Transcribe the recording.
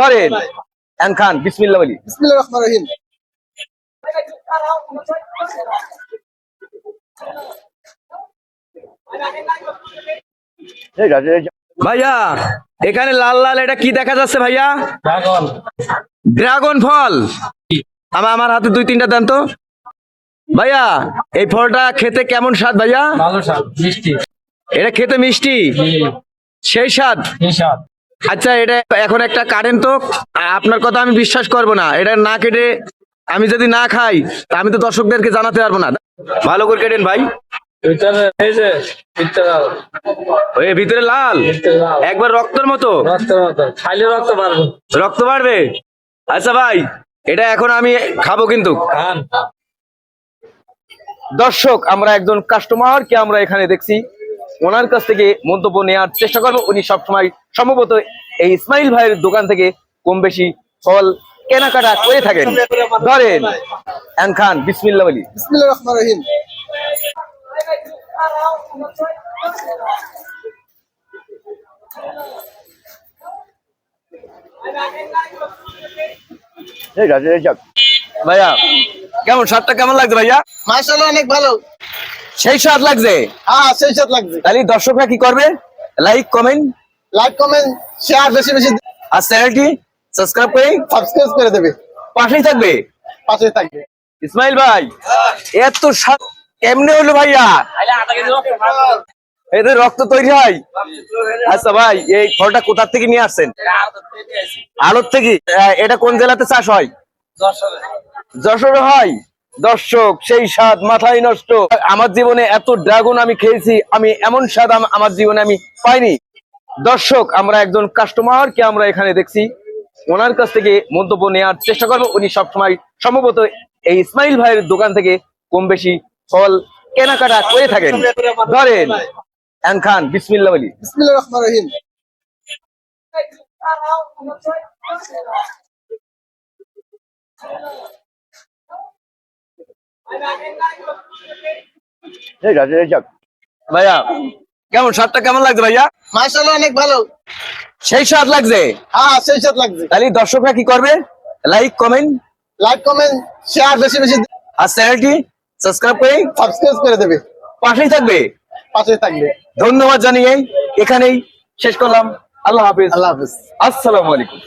ধরেন এন খান বিসমিল্লা বলি। বিসমিল্লাহির রহমানির রহিম। ভাইয়া এখানে লাল লাল এটা কি দেখা যাচ্ছে ভাইয়া? ড্রাগন। ড্রাগন ফল। আমার আমার হাতে দুই তিনটা দেন তো। ভাইয়া এই ফলটা খেতে কেমন স্বাদ ভাইয়া? ভালো স্বাদ মিষ্টি। এটা খেতে মিষ্টি? সেই স্বাদ? স্বাদ। আচ্ছা এটা এখন একটা কাটেন তো আপনার কথা আমি বিশ্বাস করব না। এটা না কেটে আমি যদি না খাই তা আমি তো দর্শকদেরকে জানাতে পারব না। ভালো করে কেটেন ভাই। ভিতরে লাল ওই ভিতরে লাল। একবার রক্তের মতো। রক্তের মতো। খাইলে রক্ত পারব রক্ত বাড়বে? আচ্ছা ভাই এটা এখন আমি খাব কিন্তু। খান। দর্শক আমরা একজন কাস্টমার কে আমরা এখানে দেখছি। ওনার কাছ থেকে মন্তব্য নেওয়ার চেষ্টা করব। উনি সবসময় সম্ভবত এই ইসমাইল ভাইয়ের দোকান থেকে কম বেশি ফল কেনাকাটা করে থাকেন। ধরেন এন খান বিসমিল্লা বলি। রহিম। ভাইয়া কেমন স্বাদটা কেমন লাগছে ভাইয়া? মাশাআল্লাহ অনেক ভালো। সেই স্বাদ লাগছে? হ্যাঁ সেই সাথে লাগছে। তাহলে দর্শকরা কি করবে? Like comment like comment share বেশি বেশি। আর চ্যানেলটি সাবস্ক্রাইব করে সাবস্ক্রাইব করে দেবে। পাশেই থাকবে। পাশে থাকবে। ইসমাইল ভাই এত স্বাদ কেমনে হলো ভাইয়া? এদের রক্ত তৈরি হয়। আচ্ছা ভাই এই ফলটা কোথা থেকে নিয়ে আসছেন? আলোর থেকে। এটা কোন জেলাতে চাষ হয়? যশোরে হয়? দর্শক, সেই স্বাদ মাথায় নষ্ট। আমার জীবনে এত ড্রাগন আমি খেয়েছি, আমি এমন স্বাদ আমার জীবনে আমি পাইনি। দর্শক, আমরা একজন কাস্টমার কে আমরা এখানে দেখছি। ওনার কাছ থেকে মন্তব্য নেওয়ার চেষ্টা করব। উনি সবসময় সম্ভবত এই ইসমাইল ভাইয়ের দোকান থেকে কম বেশি ফল কেনাকাটা করে থাকেন। ধরেন, এন খান বিসমিল্লা বলি। ভাইয়া কেমন স্বাদটা কেমন লাগছে ভাইয়া? মাশাআল্লাহ অনেক ভালো। সেই স্বাদ লাগছে? হ্যাঁ সেই সাথে লাগছে। তাহলে দর্শকরা কি করবে? Like comment like comment share বেশি বেশি। আর চ্যানেলটি সাবস্ক্রাইব করে সাবস্ক্রাইব করে দেবে। পাশেই থাকবে। পাশে থাকবে। ধন্যবাদ জানিয়ে এখানেই শেষ করলাম। আল্লাহ হাফিজ। আল্লাহ হাফেজ। আসসালামু আলাইকুম।